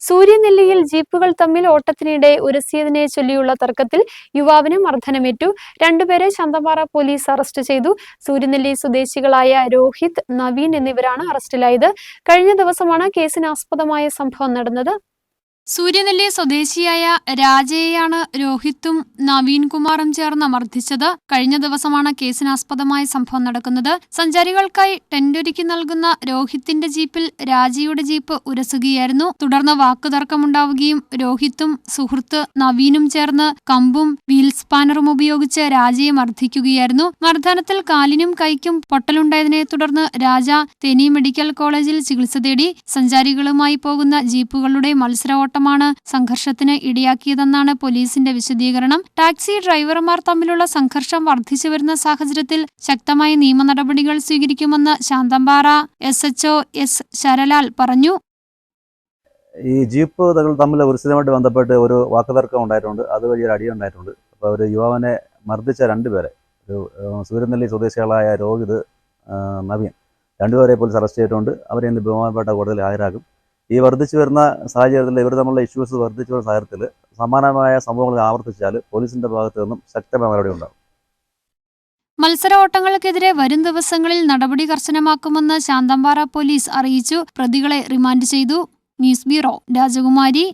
സൂര്യനെല്ലിയിൽ ജീപ്പുകൾ തമ്മിൽ ഓട്ടത്തിനിടെ ഉരസിയതിനെ ചൊല്ലിയുള്ള തർക്കത്തിൽ യുവാവിന് മർദ്ദനമേറ്റു. രണ്ടുപേരെ ചന്തപാറ പോലീസ് അറസ്റ്റ് ചെയ്തു. സൂര്യനെല്ലി സ്വദേശികളായ രോഹിത് നവീൻ എന്നിവരാണ് അറസ്റ്റിലായത്. കഴിഞ്ഞ ദിവസമാണ് കേസിനാസ്പദമായ സംഭവം നടന്നത്. സൂര്യനെല്ലി സ്വദേശിയായ രാജയെയാണ് രോഹിത്തും നവീൻ കുമാറും ചേർന്ന് മർദ്ദിച്ചത്. കഴിഞ്ഞ ദിവസമാണ് കേസിനാസ്പദമായ സംഭവം നടക്കുന്നത്. സഞ്ചാരികൾക്കായി ടെന്റൊരുക്കി നൽകുന്ന രോഹിത്തിന്റെ ജീപ്പിൽ രാജയുടെ ജീപ്പ് ഉരസുകയായിരുന്നു. തുടർന്ന് വാക്കുതർക്കമുണ്ടാവുകയും രോഹിത്തും സുഹൃത്ത് നവീനും ചേർന്ന് കമ്പും വീൽ സ്പാനറും ഉപയോഗിച്ച് രാജയെ മർദ്ദിക്കുകയായിരുന്നു. മർദ്ദനത്തിൽ കാലിനും കൈക്കും പൊട്ടലുണ്ടായതിനെ തുടർന്ന് രാജ തെനി മെഡിക്കൽ കോളേജിൽ ചികിത്സ തേടി സഞ്ചാരികളുമായി പോകുന്ന ജീപ്പുകളുടെ മത്സര ഓട്ടമാണ് സംഘർഷത്തിന് ഇടയാക്കിയതെന്നാണ് പോലീസിന്റെ വിശദീകരണം. ടാക്സി ഡ്രൈവർമാർ തമ്മിലുള്ള സംഘർഷം വർദ്ധിച്ചു വരുന്ന സാഹചര്യത്തിൽ ശക്തമായ നിയമ നടപടികൾ സ്വീകരിക്കുമെന്ന് Santhanpara S HO S Saralal പറഞ്ഞു. ഈ ജീപ്പ് തമ്മിൽ ഉത്സവമായിട്ട് ബന്ധപ്പെട്ട് ഒരു വാക്കുതർക്കം ഉണ്ടായിട്ടുണ്ട്. അതുവഴി ഒരു അടി ഉണ്ടായിട്ടുണ്ട്. അപ്പോൾ ഒരു യുവാവിനെ മർദ്ദിച്ച രണ്ടുപേരെ ഒരു സൂര്യനെല്ലി സ്വദേശികളായ രോഹിത് നവീൻ രണ്ടുപേരെ പോലീസ് അറസ്റ്റ് ചെയ്തിട്ടുണ്ട്. അവരെ ഇന്ന് ബഹുമാനപ്പെട്ട കോടതിയിൽ ഹാജരാക്കും. ഈ വർദ്ധിച്ചു വരുന്ന സാഹചര്യത്തിൽ ഇവർ തമ്മിലുള്ള ഇഷ്യൂസ് വർദ്ധിച്ചു വരുന്ന സാഹചര്യത്തിൽ സമാനമായ സംഭവങ്ങൾ ആവർത്തിച്ചാൽ പോലീസിന്റെ ഭാഗത്തു നിന്നും ശക്തമായ നടപടി ഉണ്ടാകും. മത്സര ഓട്ടങ്ങൾക്കെതിരെ വരും ദിവസങ്ങളിൽ നടപടി കർശനമാക്കുമെന്ന് ശാന്തമ്പാറ പോലീസ് അറിയിച്ചു. പ്രതികളെ റിമാൻഡ് ചെയ്തു. ന്യൂസ് ബ്യൂറോ രാജകുമാരി.